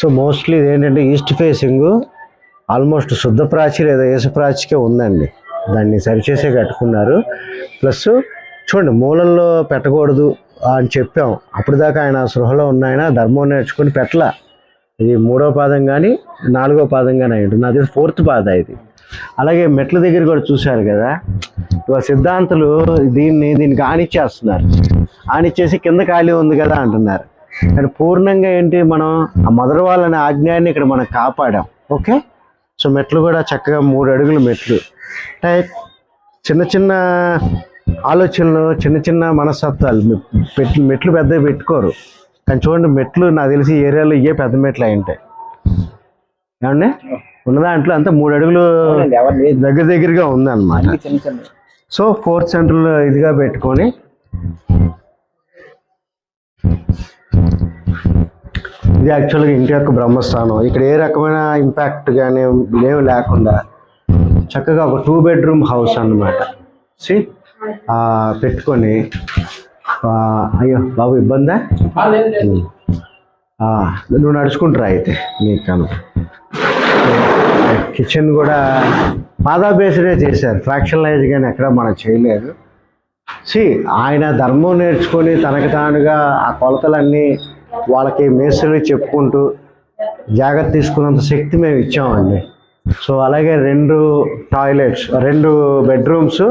So mostly ఇది ఏంటంటే east facing almost శుద్ధ ప్రాచి లేదా ఏసుప్రాచికే ఉందండి. దాన్ని సరిచేసే కట్టుకున్నారు. ప్లస్ చూడండి మూలల్లో పెట్టకూడదు అని చెప్పాం. అప్పుడు దాకా ఆయన సృహలో ఉన్న ఆయన ధర్మం నేర్చుకుని పెట్టల. ఇది మూడో పాదం కానీ నాలుగో పాదం కానీ అయి ఉంటుంది. అది ఫోర్త్ పాద ఇది. అలాగే మెట్ల దగ్గర కూడా చూశారు కదా. ఇవాళ సిద్ధాంతులు దీన్ని దీనికి ఆనిచ్చేస్తున్నారు. ఆనిచ్చేసి కింద ఖాళీ ఉంది కదా అంటున్నారు. కానీ పూర్ణంగా ఏంటి మనం ఆ మొదటి వాళ్ళని ఆజ్ఞాన్ని ఇక్కడ మనం కాపాడాం. ఓకే సో మెట్లు కూడా చక్కగా మూడు అడుగులు మెట్లు. అంటే చిన్న చిన్న ఆలోచనలు చిన్న చిన్న మనస్తత్వాలు. మె- పెట్లు మెట్లు పెద్దవి పెట్టుకోరు. కానీ చూడండి మెట్లు నాకు తెలిసి ఏరియాలో ఇవే పెద్ద మెట్లు అయి ఉంటాయి. ఏమండి? ఉన్న దాంట్లో అంతా మూడు అడుగులు దగ్గర దగ్గరగా ఉందన్నమాట. సో ఫోర్త్ సెంటర్ ఇదిగా పెట్టుకొని ఇది యాక్చువల్గా ఇంటి యొక్క బ్రహ్మస్థానం. ఇక్కడ ఏ రకమైన ఇంపాక్ట్ కానీ ఏమి లేకుండా చక్కగా ఒక టూ బెడ్రూమ్ హౌస్ అన్నమాట. సి పెట్టుకొని అయ్యో బాబు ఇబ్బందా? నువ్వు నడుచుకుంటారా అయితే నీకు కిచెన్ కూడా పాదా బేస్డే చేశారు. ఫ్రాక్షనలైజ్ కానీ ఎక్కడ మనం చేయలేదు. సి ఆయన ధర్మం నేర్చుకొని తనకు తానుగా ఆ కొలతలన్నీ వాళ్ళకి మేస్త్రులు చెప్పుకుంటూ జాగ్రత్త తీసుకున్నంత శక్తి మేము ఇచ్చామండి. సో అలాగే రెండు టాయిలెట్స్ రెండు బెడ్రూమ్స్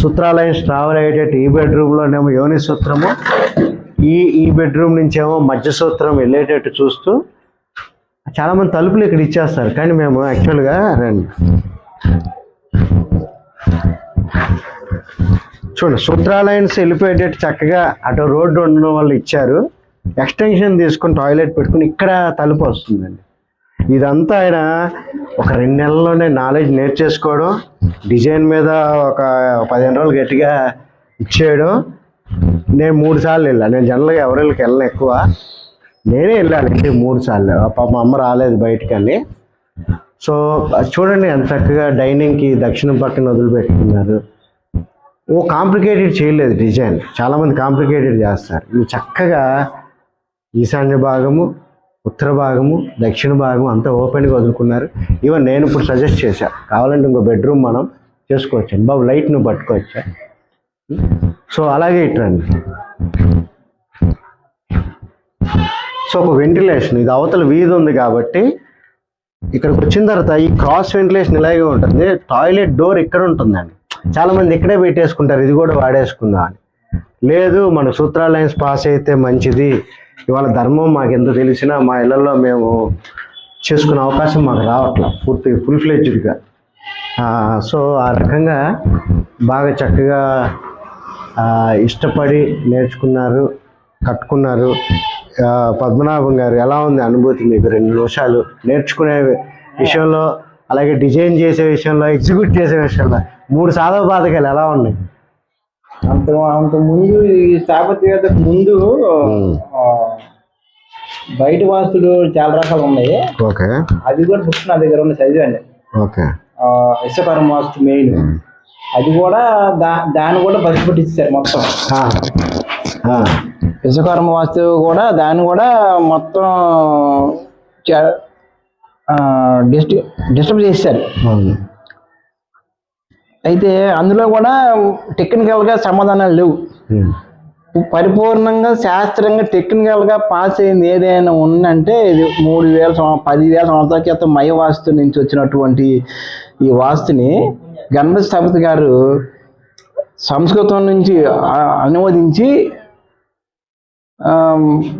సూత్రాలయం ట్రావెల్ అయ్యేటట్టు ఈ బెడ్రూమ్లోనేమో యోని సూత్రము ఈ ఈ బెడ్రూమ్ నుంచేమో మధ్య సూత్రం వెళ్ళేటట్టు చూస్తూ చాలామంది తలుపులు ఇక్కడ ఇచ్చేస్తారు కానీ మేము యాక్చువల్గా రండి. చూడండి సూత్రాలయన్స్ వెళ్ళిపోయేటట్టు చక్కగా అటు రోడ్డు ఉండడం వాళ్ళు ఇచ్చారు. ఎక్స్టెన్షన్ తీసుకొని టాయిలెట్ పెట్టుకుని ఇక్కడ తలుపు వస్తుందండి. ఇదంతా ఆయన ఒక రెండు నెలల్లోనే నాలెడ్జ్ నేర్చేసుకోవడం డిజైన్ మీద ఒక పదిహేను రోజులు గట్టిగా ఇచ్చేయడం. నేను మూడు సార్లు వెళ్ళాను నేను జనరల్గా ఎవరికి వెళ్ళను ఎక్కువ. నేనే వెళ్ళానండి మూడు సార్లు. పాప మా అమ్మ రాలేదు బయటకని. సో అది చూడండి ఎంత చక్కగా డైనింగ్కి దక్షిణం పక్కన వదిలిపెట్టుకున్నారు. ఓ కాంప్లికేటెడ్ చేయలేదు డిజైన్. చాలామంది కాంప్లికేటెడ్ చేస్తారు. ఇవి చక్కగా ఈశాన్య భాగము ఉత్తర భాగము దక్షిణ భాగము అంతా ఓపెన్గా వదులుకున్నారు. ఈవెన్ నేను ఇప్పుడు సజెస్ట్ చేశాను కావాలంటే ఇంకో బెడ్రూమ్ మనం చేసుకోవచ్చు. బాబు లైట్ నువ్వు పట్టుకోవచ్చా? సో అలాగే ఇట్రండి సో ఒక వెంటిలేషన్ ఇది అవతల వీధి ఉంది కాబట్టి ఇక్కడికి వచ్చిన తర్వాత ఈ క్రాస్ వెంటిలేషన్ ఇలాగే ఉంటుంది. టాయిలెట్ డోర్ ఇక్కడ ఉంటుందండి. చాలామంది ఇక్కడే పెట్టేసుకుంటారు ఇది కూడా వాడేసుకుందాం అని. లేదు మన సూత్రాలయన్స్ పాస్ అయితే మంచిది. ఇవాళ ధర్మం మాకు ఎంత తెలిసినా మా ఇళ్ళలో మేము చేసుకునే అవకాశం మాకు రావట్లేదు పూర్తిగా ఫుల్ ఫ్లెడ్జ్డ్గా సో ఆ రకంగా బాగా చక్కగా ఇష్టపడి నేర్చుకున్నారు కట్టుకున్నారు. పద్మనాభం గారు ఎలా ఉంది అనుభూతి మీకు రెండు నిమిషాలు? నేర్చుకునే విషయంలో అలాగే డిజైన్ చేసే విషయంలో ఎగ్జిక్యూట్ చేసే విషయంలో మూడు సాధవ బాధకాలు ఎలా ఉన్నాయి? అంత అంత ముందు ఈ స్థాపత్యతకు ముందు బయట వాస్తులు చాలా రకాలు ఉన్నాయి. ఓకే. అది కూడా బుక్స్ నా దగ్గర ఉన్న చదివాండి ఓకే. విశ్వకర్మ వాస్తు మెయిన్. అది కూడా దా దాన్ని కూడా బస్సు పట్టించారు మొత్తం. విశ్వకర్మ వాస్తు కూడా దాన్ని కూడా మొత్తం చ- ఆ, డిస్టి డిస్టర్బ్ చేశారు. అయితే అందులో కూడా టెక్నికల్గా సమాధానాలు లేవు. పరిపూర్ణంగా శాస్త్రంగా టెక్నికల్గా పాస్ అయింది ఏదైనా ఉందంటే ఇది మూడు వేల పదివేల సంవత్సరాల క్రితం మయ వాస్తు నుంచి వచ్చినటువంటి ఈ వాస్తుని గణపతి స్థపతి గారు సంస్కృతం నుంచి అనువదించి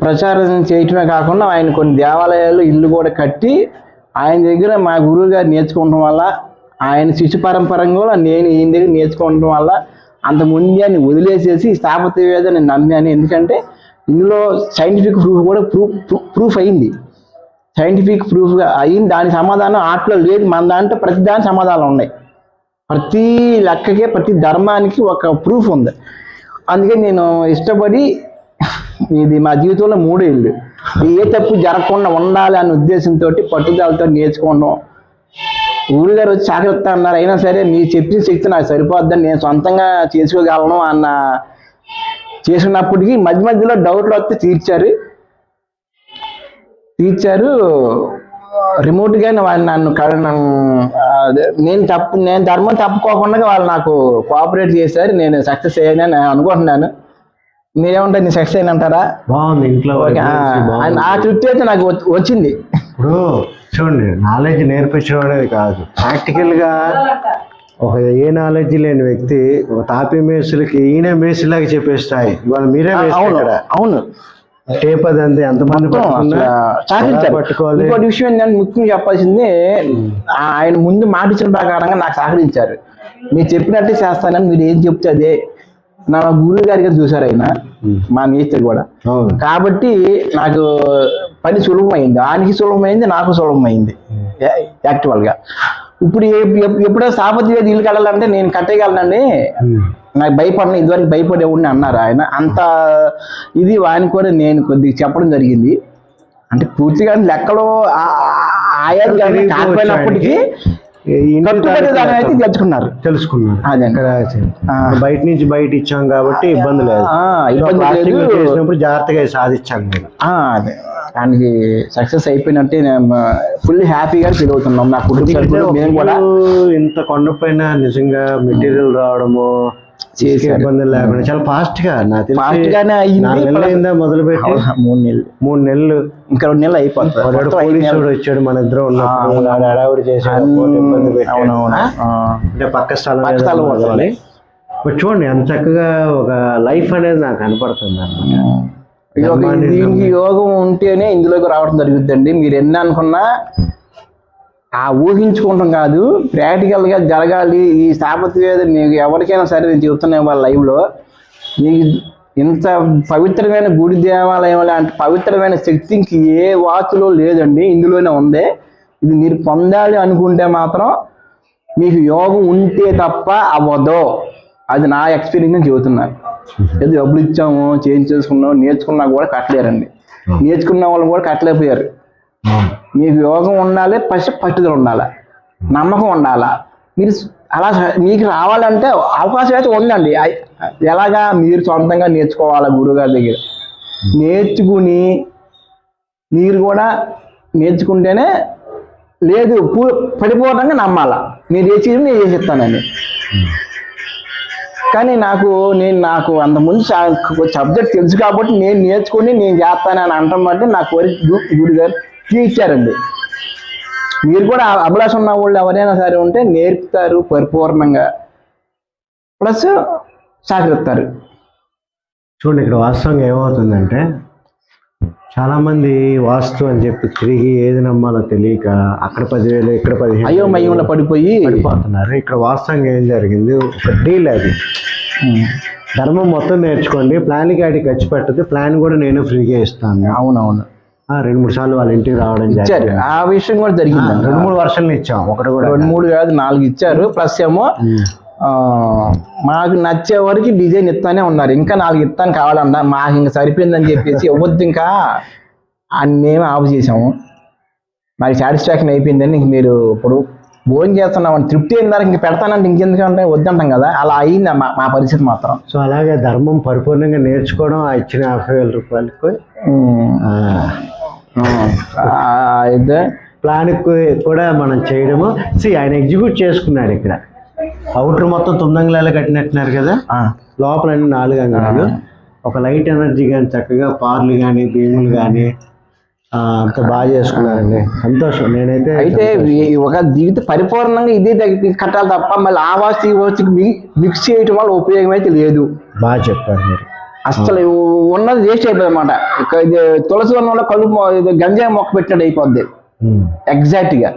ప్రచారం చేయటమే కాకుండా ఆయన కొన్ని దేవాలయాలు ఇల్లు కూడా కట్టి ఆయన దగ్గర మా గురువు గారు నేర్చుకోవడం వల్ల ఆయన శిశు పరంపరంగా నేను ఈయన దగ్గర నేర్చుకోవడం వల్ల అంత ముందాన్ని వదిలేసేసి స్థాపత్య వేద నేను నమ్మాను. ఎందుకంటే ఇందులో సైంటిఫిక్ ప్రూఫ్ కూడా ప్రూఫ్ ప్రూఫ్ అయింది. సైంటిఫిక్ ప్రూఫ్గా అయింది. దాని సమాధానం ఆటలో లేదు. మన దాంట్లో ప్రతి దాని సమాధానాలు ఉన్నాయి. ప్రతి లెక్కకే ప్రతి ధర్మానికి ఒక ప్రూఫ్ ఉంది. అందుకే నేను ఇష్టపడి ఇది మా జీవితంలో మూడేళ్ళు. ఏ తప్పు జరగకుండా ఉండాలి అనే ఉద్దేశంతో పట్టుదలతో నేర్చుకోవడం ఊరి గారు వచ్చి జాగ్రత్త అన్నారు. అయినా సరే మీరు చెప్పిన శక్తి నాకు సరిపోద్దని నేను సొంతంగా చేసుకోగలను అన్న చేసుకున్నప్పటికీ మధ్య మధ్యలో డౌట్లు వస్తే తీర్చారు. తీర్చారు. రిమోట్గా వాళ్ళు నన్ను నన్ను, అదే, నేను తప్పు నేను ధర్మం తప్పుకోకుండా వాళ్ళు నాకు కోఆపరేట్ చేశారు. నేను సక్సెస్ అయ్యానని అనుకుంటున్నాను. మీరేమంటారు? నేను సక్సెస్ అయినంటారా బాగుంది ఇంట్లో ఆ, తృప్తి అయితే నాకు వచ్చి- వచ్చింది. ఇప్పుడు చూడండి నాలెడ్జ్ నేర్పించడం అనేది కాదు ప్రాక్టికల్గా ఒక ఏ నాలెడ్జ్ లేని వ్యక్తి ఒక తాపీ మేసులకి ఈయన మేసులాగా చెప్పేస్తాయి. ఇవాళ మీరే అవును టేప్ అది అంతే ఎంతమంది పట్టుకోవాలి. ఇంకోటి విషయం ఏంటంటే ముఖ్యంగా చెప్పాల్సింది ఆయన ముందు మాట ఇచ్చిన ప్రకారంగా నాకు సహకరించారు. మీరు చెప్పినట్టే చేస్తానని మీరు ఏం చెప్తే అదే. నా గురువు గారికి చూసారు ఆయన. మా మేస్త్రి కూడా. కాబట్టి నాకు పని సులభమైంది. ఆయనకి సులభమైంది నాకు సులభమైంది. యాక్చువల్గా ఇప్పుడు ఎప్పుడో స్థాపత్య ఇల్లు కట్టాలంటే నేను కట్టేయగలనండి. నాకు భయపడిన ఇదివరకు భయపడే ఉండి అన్నారు ఆయన. అంత ఇది ఆయన కూడా నేను కొద్దిగా చెప్పడం జరిగింది. అంటే పూర్తిగా లెక్కలో ఆ- ఆ- ఆయా కానీ కాకపోయినప్పటికీ అయితే తెలుసుకున్నారు. తెలుసుకున్నారు. బయట నుంచి బయట ఇచ్చాం కాబట్టి ఇబ్బంది లేదు. చేసినప్పుడు జాగ్రత్తగా మీరు. ఆ, అదే. దానికి సక్సెస్ అయిపోయినట్టే ఫుల్ హ్యాపీగా ఫీల్ అవుతున్నాం. నా కుటుంబ మేము కూడా ఇంత కొండపైన నిజంగా మెటీరియల్ రావడము చేశారు. ఇబ్బందులు లేకుండా చాలా ఫాస్ట్గా ఫాస్ట్ గానే అయిందా మొదలు పెట్టి అవును, మూడు నెలలు. మూడు నెలలు. ఇంకా రెండు నెలలు అయిపోతుంది. వచ్చాడు మన ఇద్దరు ఉన్నప్పుడు. వాడు హడావుడి ఇబ్బంది పెట్టాడు. అంటే పక్క స్థలం పక్క స్థలం. బట్ చూడండి ఎంత చక్కగా ఒక లైఫ్ అనేది నాకు కనపడుతుంది అన్నమాట. దీనికి యోగం ఉంటేనే ఇందులోకి రావడం జరుగుతుందండి మీరు ఎన్ని అనుకున్నా ఆ ఊహించుకోవడం కాదు ప్రాక్టికల్గా జరగాలి. ఈ స్థాపత్య మీకు ఎవరికైనా సరే నేను చెబుతున్నా వాళ్ళ లైవ్లో. మీకు ఇంత పవిత్రమైన గుడి దేవాలయం లాంటి పవిత్రమైన శక్తి ఇంక ఏ వాచులో లేదండి ఇందులోనే ఉంది. ఇది మీరు పొందాలి అనుకుంటే మాత్రం మీకు యోగం ఉంటే తప్ప అవ్వదు. అది నా ఎక్స్పీరియన్స్ నేను చెబుతున్నాను ఏదో డబ్బులు ఇచ్చాము చేంజ్ చేసుకున్నాం నేర్చుకున్నా కూడా కట్టలేరండి. నేర్చుకున్న వాళ్ళు కూడా కట్టలేకపోయారు. మీకు యోగం ఉండాలి ఫస్ట్ పట్టుదల ఉండాలి నమ్మకం ఉండాలి? మీరు అలా మీకు రావాలంటే అవకాశం అయితే ఉందండి. ఎలాగా మీరు సొంతంగా నేర్చుకోవాలి గురువుగారి దగ్గర? నేర్చుకుని మీరు కూడా నేర్చుకుంటేనే లేదు పూ పడిపోవడంగా నమ్మాలా. మీరు చేసి నేను చేసిస్తానండి కానీ నాకు నేను నాకు అంతకుముందు సబ్జెక్ట్ తెలుసు కాబట్టి నేను నేర్చుకుని నేను చేస్తానని అంటాం బట్టి నా కోరిక గు- గుడి గారు తీర్చారండి. మీరు కూడా అభిలాషం ఉన్న వాళ్ళు ఎవరైనా సరే ఉంటే నేర్పుతారు పరిపూర్ణంగా. ప్లస్ సహకరిస్తారు. చూడండి ఇక్కడ వాస్తవంగా ఏమవుతుందంటే చాలా మంది వాస్తు అని చెప్పి తిరిగి ఏది నమ్మాలో తెలియక అక్కడ పదివేలు ఇక్కడ పదిహేను అయ్యో మయ్యంలో పడిపోయి పడిపోతున్నారు. ఇక్కడ వాస్తవంగా ఏం జరిగింది? ఒక డీల్ అది. ధర్మం మొత్తం నేర్చుకోండి ప్లాన్ కాడికి ఖర్చు పెట్టదు ప్లాన్ కూడా నేను ఫ్రీగా ఇస్తాను. అవునవును. రెండు మూడు సార్లు వాళ్ళ ఇంటికి రావడం ఇచ్చారు. ఆ విషయం కూడా జరిగింది రెండు మూడు వర్షాలు ఇచ్చాం. ఒకటి కూడా రెండు మూడు కాదు నాలుగు ఇచ్చారు. ప్లస్ ఏమో మాకు నచ్చే వరకు డిజైన్ ఇస్తానే ఉన్నారు. ఇంకా నాలుగు ఇస్తాను కావాలన్నా మాకు ఇంకా సరిపోయిందని చెప్పేసి ఇవ్వద్దు ఇంకా అని మేము ఆఫ్ చేసాము. నాకు సాటిస్ఫాక్షన్ అయిపోయిందని ఇంక మీరు ఇప్పుడు భోజనం చేస్తున్నాం తృప్తి అయిన దానికి ఇంక పెడతానంటే ఇంకెందుకంటే వద్దంటాం కదా. అలా అయింది మా మా పరిస్థితి మాత్రం. సో అలాగే ధర్మం పరిపూర్ణంగా నేర్చుకోవడం ఆ ఇచ్చిన యాభై వేల రూపాయలకు అయితే ప్లాన్ కూడా మనం చేయడము. సి ఆయన ఎగ్జిక్యూట్ చేసుకున్నాడు ఇక్కడ. అవుటర్ మొత్తం తొమ్మిది కట్టినట్టున్నారు కదా. లోపల అన్ని నాలుగు అంగాలు ఒక లైట్ ఎనర్జీ కానీ చక్కగా పార్లు కానీ భీములు కానీ అంత బాగా చేసుకున్నారండి. సంతోషం. నేనైతే అయితే ఒక జీవిత పరిపూర్ణంగా ఇదే కట్టాలి తప్ప మళ్ళీ ఆ వాస్తు ఈ వాస్తుకి మిక్స్ చేయటం వల్ల ఉపయోగం అయితే లేదు బాగా చెప్పారు మీరు. అసలు ఉన్నది వేస్ట్ అయిపోయింది అనమాట ఇది తులసి వనం వల్ల కలుపు గంజాయి మొక్క పెట్టినట్టు అయిపోద్ది. ఎగ్జాక్ట్గా.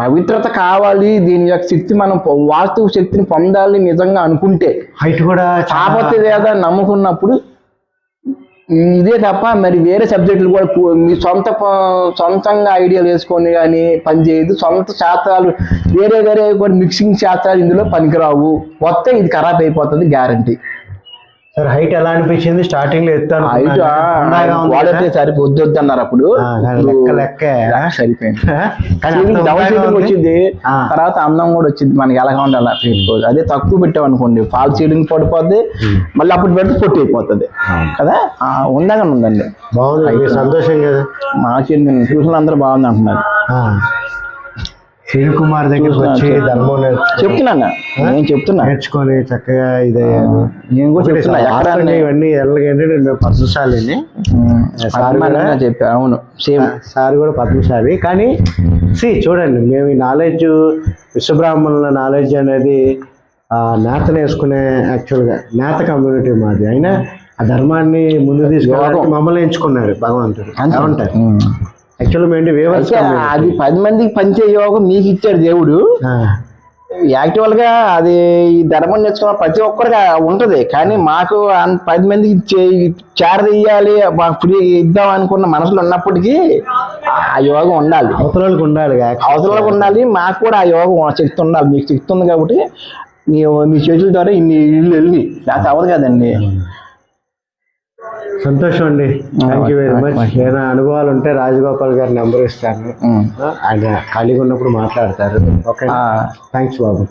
పవిత్రత కావాలి దీని యొక్క శక్తి మనం వాస్తు శక్తిని పొందాలి నిజంగా అనుకుంటే. హైట్ కూడా కాకపోతే లేదా నమ్ముకున్నప్పుడు ఇదే తప్ప మరి వేరే సబ్జెక్టులు కూడా మీ సొంత సొంతంగా ఐడియాలు వేసుకొని కానీ పనిచేయదు సొంత శాస్త్రాలు వేరే వేరే కూడా మిక్సింగ్ శాస్త్రాలు ఇందులో పనికిరావు. మొత్తం ఇది ఖరాబ్ అయిపోతుంది గ్యారంటీ సార్ హైట్ ఎలా అనిపించింది? స్టార్టింగ్లో ఎత్తాను హైట్ సరిపోద్దు వద్దు అన్నారు అప్పుడు. లెక్క లెక్కే. సరిపోయింది. వచ్చింది. తర్వాత అందం కూడా వచ్చింది. మనకి ఎలా ఉండాలి? పెట్టుకోవచ్చు అదే తక్కువ పెట్టాం అనుకోండి. ఫాల్ సీలింగ్ పడిపోద్ది. మళ్ళీ అప్పుడు పెడితే పొట్టి అయిపోతుంది. కదా? ఉందాగా ఉందండి. బాగుంది. సంతోషం కదా? మా చిన్న చూసిన అందరూ బాగుంది అంటున్నారు. శ్రీల్ కుమార్ దగ్గరికి వచ్చి ధర్మం చెప్తున్నాను నేను చెప్తున్నా. నేర్చుకొని చక్కగా ఇదయ్యాను నేను కూడా చెప్తున్నా ఎక్కడ ఇవన్నీ ఎలాగంటే పద్మశాలిని. అవును సేమ్. సార్ కూడా పద్మశాలి. కానీ సి చూడండి మేము ఈ నాలెడ్జ్ విశ్వబ్రాహ్మణుల నాలెడ్జ్ అనేది ఆ, నేత నేర్చుకునే యాక్చువల్గా నేత కమ్యూనిటీ మాది. అయినా ఆ ధర్మాన్ని ముందు తీసుకెళ్ళడానికి మమ్మల్ని ఎంచుకున్నారు భగవంతుడు. ఏమంటారు? యాక్చువల్గా అది పది మందికి పంచే యోగం మీకు ఇచ్చాడు దేవుడు. యాక్చువల్గా అది ఈ ధర్మం నేర్చుకున్న ప్రతి ఒక్కరికి ఉంటది. కానీ మాకు పది మందికి చేరదీయాలి మాకు ఫ్రీ ఇద్దాం అనుకున్న మనసులో ఉన్నప్పటికీ ఆ యోగం ఉండాలి. అవతలకి ఉండాలి. అవసరాలకు ఉండాలి మాకు కూడా ఆ యోగం శక్తి ఉండాలి మీకు శక్తి ఉంది కాబట్టి మీ మీ చేతుల ద్వారా ఇన్ని ఇల్లు వెళ్ళి నాకు అవ్వదు కదండి. సంతోషం అండి. థ్యాంక్ యూ వెరీ మచ్ ఏదైనా అనుభవాలు ఉంటే రాజగోపాల్ గారి నెంబర్ ఇస్తాను. ఉం. ఆయన ఖాళీగా ఉన్నప్పుడు మాట్లాడతారు. ఓకే ఆ, థ్యాంక్స్ బాబు.